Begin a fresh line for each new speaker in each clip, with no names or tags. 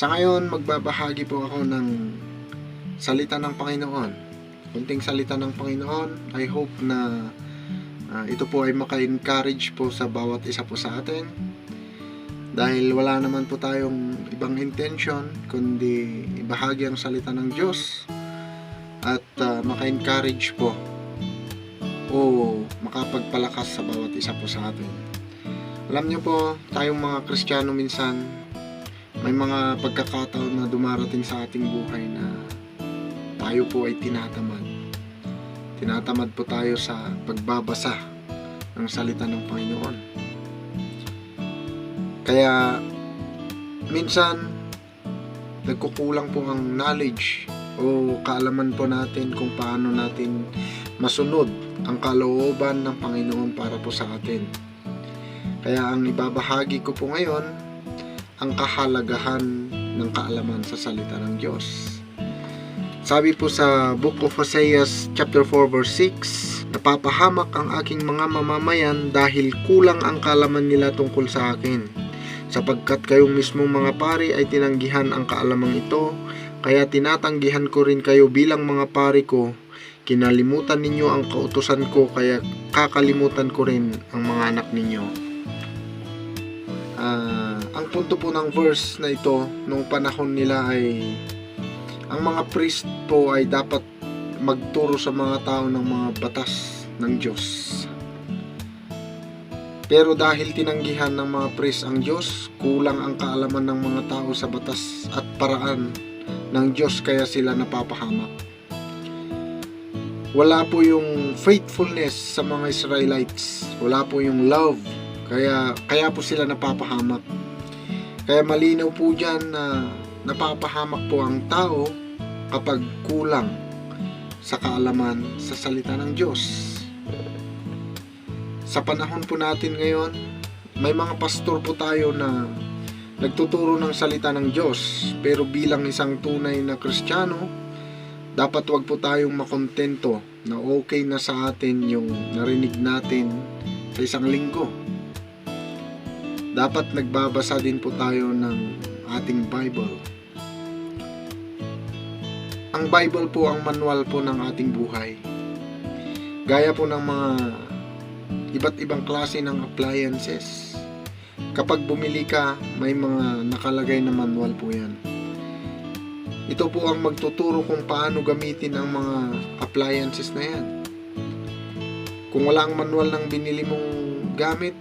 Sa ngayon, magbabahagi po ako ng salita ng Panginoon. Kunting salita ng Panginoon. I hope na ah, ito po ay maka-encourage po sa bawat isa po sa atin. Dahil wala naman po tayong ibang intention kundi ibahagi ang salita ng Diyos at ah, maka-encourage po o makapagpalakas sa bawat isa po sa atin. Alam niyo po, tayong mga Kristiyano minsan may mga pagkakataon na dumarating sa ating buhay na tayo po ay tinatamad. Tinatamad po tayo sa pagbabasa ng salita ng Panginoon. Kaya minsan nagkukulang po ang knowledge o kaalaman po natin kung paano natin masunod ang kalooban ng Panginoon para po sa atin. Kaya ang ibabahagi ko po ngayon ang kahalagahan ng kaalaman sa salita ng Diyos. Sabi po sa Book of Hosea chapter 4 verse 6, Napapahamak ang aking mga mamamayan dahil kulang ang kaalaman nila tungkol sa akin. Sapagkat kayong mismong mga pari ay tinanggihan ang kaalamang ito, kaya tinatanggihan ko rin kayo bilang mga pari ko. Kinalimutan ninyo ang kautusan ko, kaya kakalimutan ko rin ang mga anak ninyo. Ah, ang punto po ng verse na ito, nung panahon nila ay ang mga priest po ay dapat magturo sa mga tao ng mga batas ng Diyos. Pero dahil tinanggihan ng mga priest ang Diyos, kulang ang kaalaman ng mga tao sa batas at paraan ng Diyos kaya sila napapahamak. Wala po yung faithfulness sa mga Israelites. Wala po yung love. Kaya, kaya po sila napapahamak. Kaya malinaw po dyan na napapahamak po ang tao kapag kulang sa kaalaman sa salita ng Diyos. Sa panahon po natin ngayon, may mga pastor po tayo na nagtuturo ng salita ng Diyos pero bilang isang tunay na Kristiyano, dapat wag po tayong makontento na okay na sa atin yung narinig natin sa isang linggo. Dapat nagbabasa din po tayo ng ating Bible. Ang Bible po ang manual po ng ating buhay. Gaya po ng mga iba't ibang klase ng appliances. Kapag bumili ka, may mga nakalagay na manual po yan. Ito po ang magtuturo kung paano gamitin ang mga appliances na yan. Kung wala ang manual ng binili mong gamit,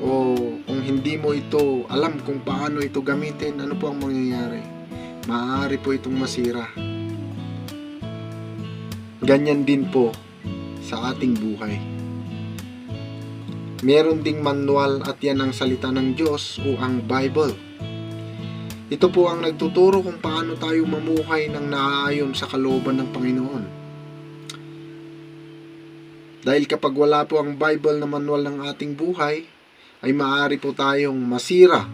o kung hindi mo ito alam kung paano ito gamitin, ano po ang mangyayari? Maaari po itong masira. Ganyan din po sa ating buhay. Meron ding manual at yan ang salita ng Diyos o ang Bible. Ito po ang nagtuturo kung paano tayo mamuhay ng naaayon sa kalooban ng Panginoon. Dahil kapag wala po ang Bible na manual ng ating buhay, ay maaari po tayong masira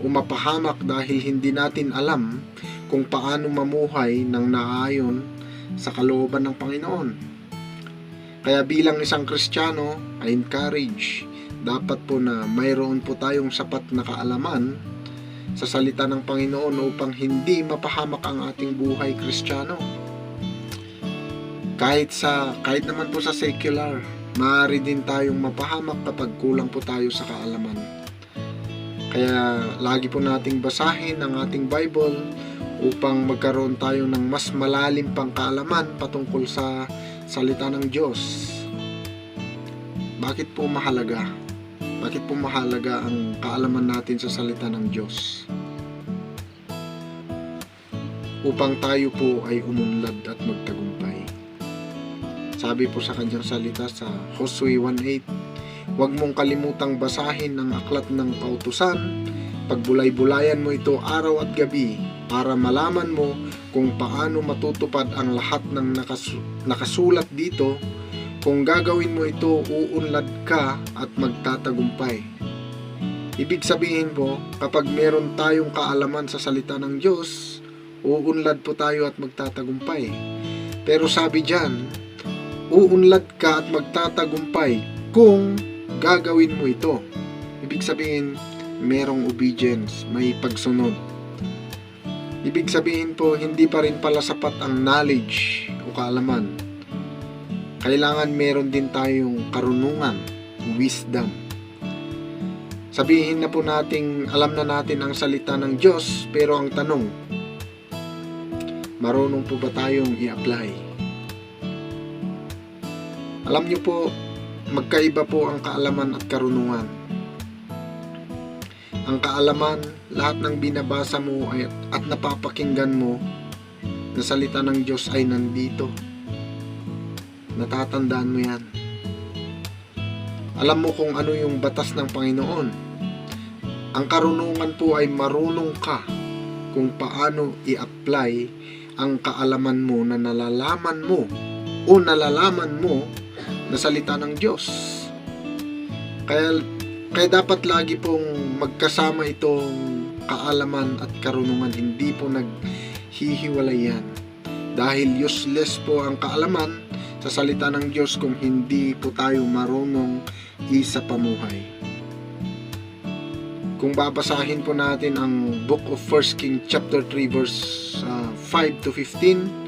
o mapahamak dahil hindi natin alam kung paano mamuhay ng naayon sa kalooban ng Panginoon. Kaya bilang isang Kristiyano, I encourage, dapat po na mayroon po tayong sapat na kaalaman sa salita ng Panginoon upang hindi mapahamak ang ating buhay Kristiyano. Kahit sa kahit naman po sa secular, maaari din tayong mapahamak kapag kulang po tayo sa kaalaman. Kaya lagi po nating basahin ang ating Bible upang magkaroon tayo ng mas malalim pang kaalaman patungkol sa salita ng Diyos. Bakit po mahalaga? Bakit po mahalaga ang kaalaman natin sa salita ng Diyos? Upang tayo po ay umunlad at magtagumpay. Sabi po sa kanyang salita sa Josue 1.8, Huwag mong kalimutang basahin ang aklat ng pautusan, pagbulay-bulayan mo ito araw at gabi para malaman mo kung paano matutupad ang lahat ng nakasu- nakasulat dito. Kung gagawin mo ito, uunlad ka at magtatagumpay. Ibig sabihin po, kapag meron tayong kaalaman sa salita ng Diyos, uunlad po tayo at magtatagumpay. Pero sabi diyan, uunlad ka at magtatagumpay kung gagawin mo ito. Ibig sabihin, merong obedience, may pagsunod. Ibig sabihin po, hindi pa rin pala sapat ang knowledge o kaalaman. Kailangan meron din tayong karunungan, wisdom. Sabihin na po nating alam na natin ang salita ng Diyos, pero ang tanong, marunong po ba tayong i-apply? Alam niyo po, magkaiba po ang kaalaman at karunungan. Ang kaalaman, lahat ng binabasa mo at napapakinggan mo na salita ng Diyos ay nandito. Natatandaan mo yan. Alam mo kung ano yung batas ng Panginoon. Ang karunungan po ay marunong ka kung paano i-apply ang kaalaman mo na nalalaman mo o nalalaman mo na salita ng Diyos. Kaya, kaya dapat lagi pong magkasama itong kaalaman at karunungan. Hindi po naghihiwalay yan. Dahil useless po ang kaalaman sa salita ng Diyos kung hindi po tayo marunong isa pamuhay. Kung babasahin po natin ang Book of 1 King chapter 3 verse uh, 5 to 15,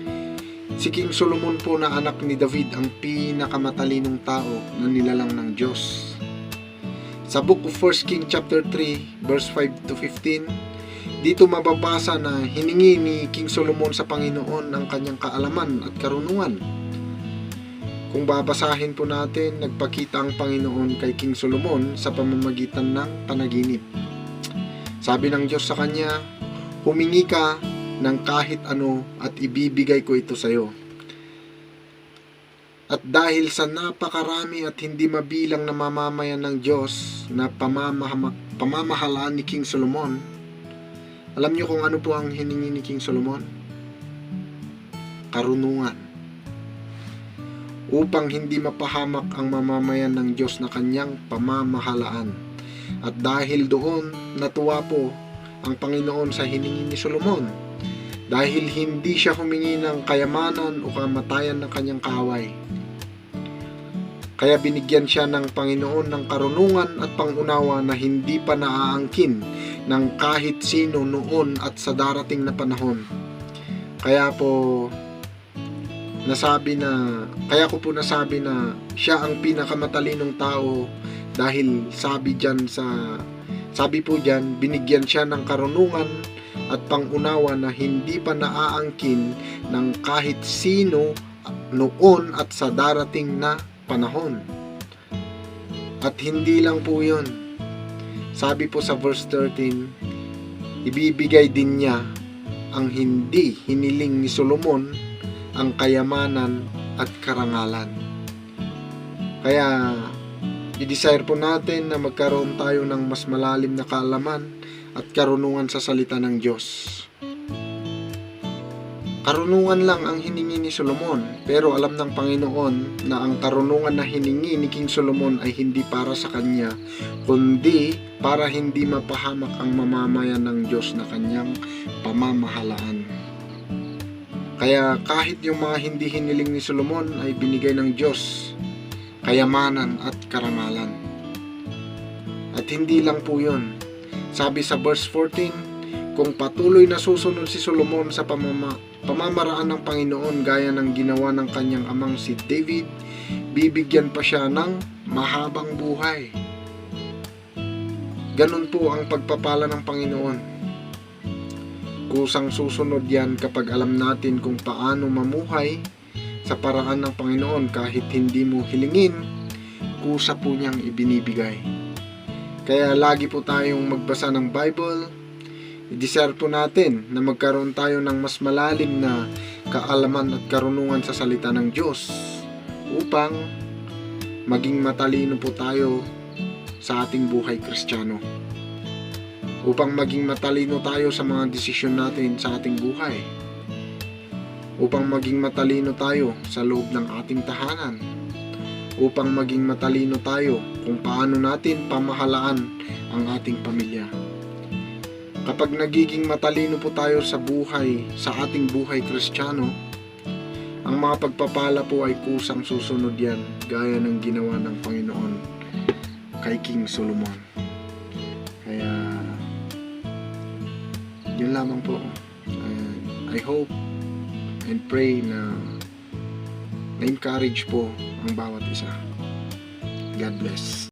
si King Solomon po na anak ni David ang pinakamatalinong tao na nilalang ng Diyos. Sa Book of 1 King chapter 3 verse 5 to 15, dito mababasa na hiningi ni King Solomon sa Panginoon ang kanyang kaalaman at karunungan. Kung babasahin po natin, nagpakita ang Panginoon kay King Solomon sa pamamagitan ng panaginip. Sabi ng Diyos sa kanya, humingi ka ng kahit ano at ibibigay ko ito sa iyo. At dahil sa napakarami at hindi mabilang na mamamayan ng Diyos na pamamahama- pamamahalaan ni King Solomon, alam niyo kung ano po ang hiningi ni King Solomon? Karunungan. Upang hindi mapahamak ang mamamayan ng Diyos na kanyang pamamahalaan. At dahil doon, natuwa po ang Panginoon sa hiningi ni Solomon. Dahil hindi siya humingi ng kayamanan o kamatayan ng kanyang kaway. Kaya binigyan siya ng Panginoon ng karunungan at pangunawa na hindi pa naaangkin ng kahit sino noon at sa darating na panahon. Kaya po nasabi na kaya ko po nasabi na siya ang pinakamatalinong tao dahil sabi diyan sa sabi po diyan binigyan siya ng karunungan at pangunawa na hindi pa naaangkin ng kahit sino noon at sa darating na panahon. At hindi lang po 'yon. Sabi po sa verse 13, ibibigay din niya ang hindi hiniling ni Solomon ang kayamanan at karangalan. Kaya, i-desire po natin na magkaroon tayo ng mas malalim na kaalaman at karunungan sa salita ng Diyos. Karunungan lang ang hiningi ni Solomon, pero alam ng Panginoon na ang karunungan na hiningi ni King Solomon ay hindi para sa kanya, kundi para hindi mapahamak ang mamamayan ng Diyos na kanyang pamamahalaan. Kaya kahit yung mga hindi hiniling ni Solomon ay binigay ng Diyos, kayamanan at karangalan. At hindi lang po yun. Sabi sa verse 14, kung patuloy na susunod si Solomon sa pamama, pamamaraan ng Panginoon gaya ng ginawa ng kanyang amang si David, bibigyan pa siya ng mahabang buhay. Ganun po ang pagpapala ng Panginoon. Kusang susunod yan kapag alam natin kung paano mamuhay sa paraan ng Panginoon kahit hindi mo hilingin, kusa po niyang ibinibigay. Kaya lagi po tayong magbasa ng Bible, i-desire po natin na magkaroon tayo ng mas malalim na kaalaman at karunungan sa salita ng Diyos upang maging matalino po tayo sa ating buhay kristyano upang maging matalino tayo sa mga desisyon natin sa ating buhay. Upang maging matalino tayo sa loob ng ating tahanan upang maging matalino tayo kung paano natin pamahalaan ang ating pamilya. Kapag nagiging matalino po tayo sa buhay sa ating buhay kristyano ang mga pagpapala po ay kusang susunod yan gaya ng ginawa ng Panginoon kay King Solomon. Kaya yun lamang po. And I hope and pray na na-encourage po ang bawat isa. God bless.